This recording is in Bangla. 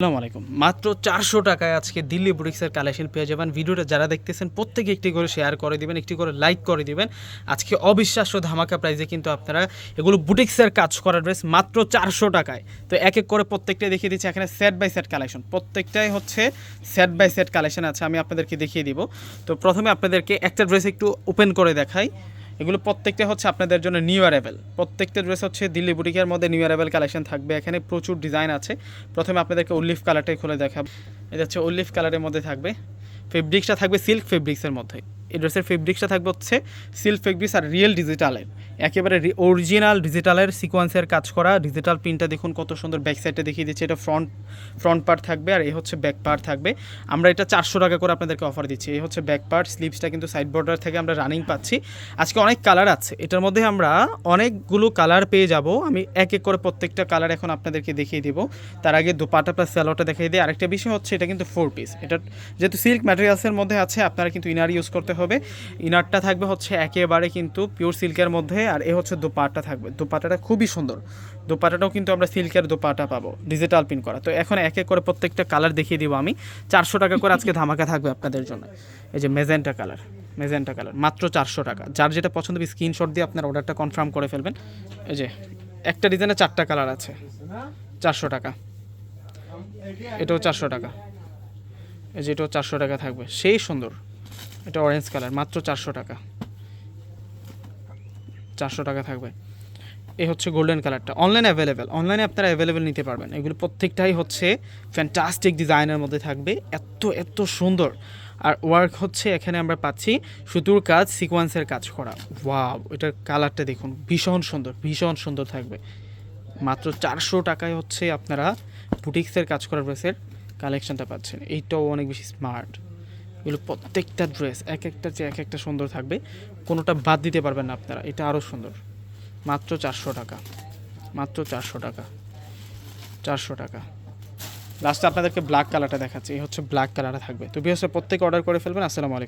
আসসালামু আলাইকুম। মাত্র চারশো টাকায় আজকে দিল্লি বুটিক্সের কালেকশন পেয়ে যাবেন। ভিডিওটা যারা দেখতেছেন, প্রত্যেকে একটি করে শেয়ার করে দিবেন, একটি করে লাইক করে দিবেন। আজকে অবিশ্বাস্য ধামাকা প্রাইজে কিন্তু আপনারা এগুলো বুটিক্সের কাজ করা ড্রেস মাত্র চারশো টাকায়। তো এক এক করে প্রত্যেকটাই দেখিয়ে দিচ্ছি এখানে সেট বাই সেট কালেকশন প্রত্যেকটাই হচ্ছে সেট বাই সেট কালেকশন আছে, আমি আপনাদেরকে দেখিয়ে দিব। তো প্রথমে আপনাদেরকে একটা ড্রেস একটু ওপেন করে দেখাই। এগুলো প্রত্যেকটা হচ্ছে আপনাদের জন্য নিউ অ্যারাইভেল প্রত্যেকটা ড্রেস হচ্ছে দিল্লি বুটিকের মধ্যে নিউ অ্যারাইভেল কালেকশন থাকবে। এখানে প্রচুর ডিজাইন আছে। প্রথমে আপনাদেরকে উল্লিফ কালারটাই খুলে দেখাবো। এটা হচ্ছে উল্লিফ কালারের মধ্যে থাকবে। ফেব্রিক্সটা থাকবে সিল্ক ফেব্রিক্সের মধ্যে। এই ড্রেসের ফেব্রিক্সটা থাকবে হচ্ছে সিল্ক ফেব্রিক্স আর রিয়েল ডিজিটালের একেবারে অরিজিনাল ডিজিটালের সিকোয়েন্সের কাজ করা। ডিজিটাল প্রিন্টটা দেখুন কত সুন্দর ব্যাক সাইডটা দেখিয়ে দিচ্ছে। এটা ফ্রন্ট ফ্রন্ট পার্ট থাকবে আর এই হচ্ছে ব্যাক পার্ট থাকবে। আমরা এটা চারশো টাকা করে আপনাদেরকে অফার দিচ্ছি। এই হচ্ছে ব্যাক পার্ট স্লিপসটা কিন্তু সাইড বর্ডার থেকে আমরা রানিং পাচ্ছি। আজকে অনেক কালার আছে। এটার মধ্যে আমরা অনেকগুলো কালার পেয়ে যাব। আমি এক এক করে প্রত্যেকটা কালার এখন আপনাদেরকে দেখিয়ে দেবো। তার আগে দুপাটা প্লাস স্যালোটা দেখিয়ে দিই। আরেকটা বিষয় হচ্ছে এটা কিন্তু ফোর পিস এটা যেহেতু সিল্ক ম্যাটেরিয়ালসের মধ্যে আছে, আপনারা কিন্তু ইনার ইউজ করতে হবে। ইনারটা থাকবে হচ্ছে একেবারে কিন্তু পিওর সিল্কের মধ্যে, আর এ হচ্ছে দোপাটা থাকবে। দোপাটাটা খুবই সুন্দর। দোপাটাটাও কিন্তু আমরা সিল্কের দোপাটা পাবো ডিজিটাল প্রিন্ট করা। তো এখন এক এক করে প্রত্যেকটা কালার দেখিয়ে দিব আমি। চারশো টাকা করে আজকে ধামাকা থাকবে আপনাদের জন্য। এই যে মেজেন্টা কালার মেজেন্টা কালার মাত্র চারশো টাকা। যার যেটা পছন্দ স্ক্রিনশট দিয়ে আপনার অর্ডারটা কনফার্ম করে ফেলবেন। এই যে, একটা ডিজাইনে চারটা কালার আছে। চারশো টাকা। এটাও চারশো টাকা। এই যে এটাও চারশো টাকা থাকবে। সেই সুন্দর। এটা অরেঞ্জ কালার মাত্র চারশো টাকা। চারশো টাকা থাকবে। এই হচ্ছে গোল্ডেন কালারটা অনলাইন অ্যাভেলেবেল অনলাইনে আপনারা অ্যাভেলেবেল নিতে পারবেন। এগুলো প্রত্যেকটাই হচ্ছে ফ্যান্টাস্টিক ডিজাইনের মধ্যে থাকবে। এত এত সুন্দর। আর ওয়ার্ক হচ্ছে এখানে আমরা পাচ্ছি সুতুর কাজ সিকোয়েন্সের কাজ করা। ওয়াও এটার কালারটা দেখুন, ভীষণ সুন্দর ভীষণ সুন্দর থাকবে। মাত্র চারশো টাকায় হচ্ছে আপনারা বুটিক্সের কাজ করা ড্রেসের কালেকশনটা পাচ্ছেন। এইটাও অনেক বেশি স্মার্ট এগুলো প্রত্যেকটা ড্রেস এক একটা যে এক একটা সুন্দর থাকবে, কোনোটা বাদ দিতে পারবেন না আপনারা। এটা আরও সুন্দর। মাত্র চারশো টাকা। মাত্র চারশো টাকা। চারশো টাকা। লাস্টে আপনাদেরকে ব্ল্যাক কালারটা দেখাচ্ছি। এই হচ্ছে ব্ল্যাক কালারটা থাকবে। তো বিহসে প্রত্যেকে অর্ডার করে ফেলবেন। আসসালামু আলাইকুম।